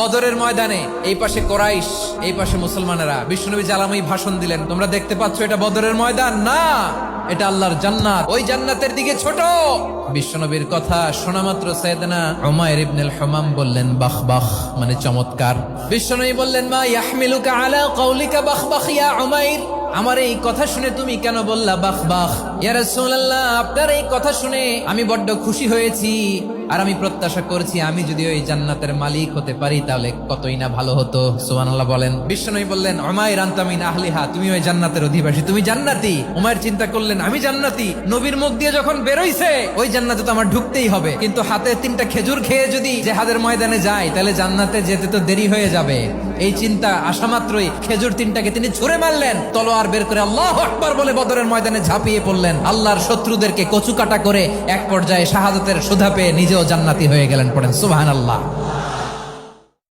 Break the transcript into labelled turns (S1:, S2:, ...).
S1: বদরের ময়দানে, এই পাশে কোরাইশ, এই পাশে মুসলমানেরা। বিষ্ণুনবী জালামই ভাষণ দিলেন, তোমরা দেখতে পাচ্ছ এটা বদরের ময়দান? না, এটা আল্লাহর জান্নাত। ওই জান্নাতের দিকে ছোট। বিশ্বনবীর কথা শোনা মাত্র হামাম বললেন, বাহ বাহ মানে চমৎকার। বিশ্বনবী বললেন, মা ইয়াহমিলুকা আলা কওলিকা বাহ বাহ, ইয়া আমার এই কথা শুনে তুমি কেন বললা বাখ বাখ ইয়া রাসূলুল্লাহ, আপনার এই কথা শুনে আমি বড্ড খুশি হয়েছি। আর আমি প্রত্যাশা করছি আমি যদি ওই জান্নাতের মালিক হতে পারি, তাহলে কতই না ভালো হতো, সুবহানাল্লাহ বলেন। বললেন, উমাইর আনতামিন আহলিহা, তুমি ওই জান্নাতের অধিবাসী, তুমি জান্নাতি। উমাইর চিন্তা করলেন, আমি জান্নাতি। নবীর মুখ দিয়ে যখন বেরোইছে, ওই জান্নাতে তো আমার ঢুকতেই হবে। কিন্তু হাতে তিনটা খেজুর খেয়ে যদি জেহাদের ময়দানে যায়, তাহলে জান্নাতে যেতে তো দেরি হয়ে যাবে। এই চিন্তা আসা মাত্রই খেজুর তিনটাকে তিনি ছুঁড়ে মারলেন, তলোয়ার বের করে আল্লাহ আকবার বলে বদরের ময়দানে ঝাঁপিয়ে পড়লেন। আল্লাহর শত্রুদেরকে কচু কাটা করে এক পর্যায়ে শাহাদতের সুধা পেয়ে নিজেও জান্নাতি হয়ে গেলেন পড়েন। সুবহান আল্লাহ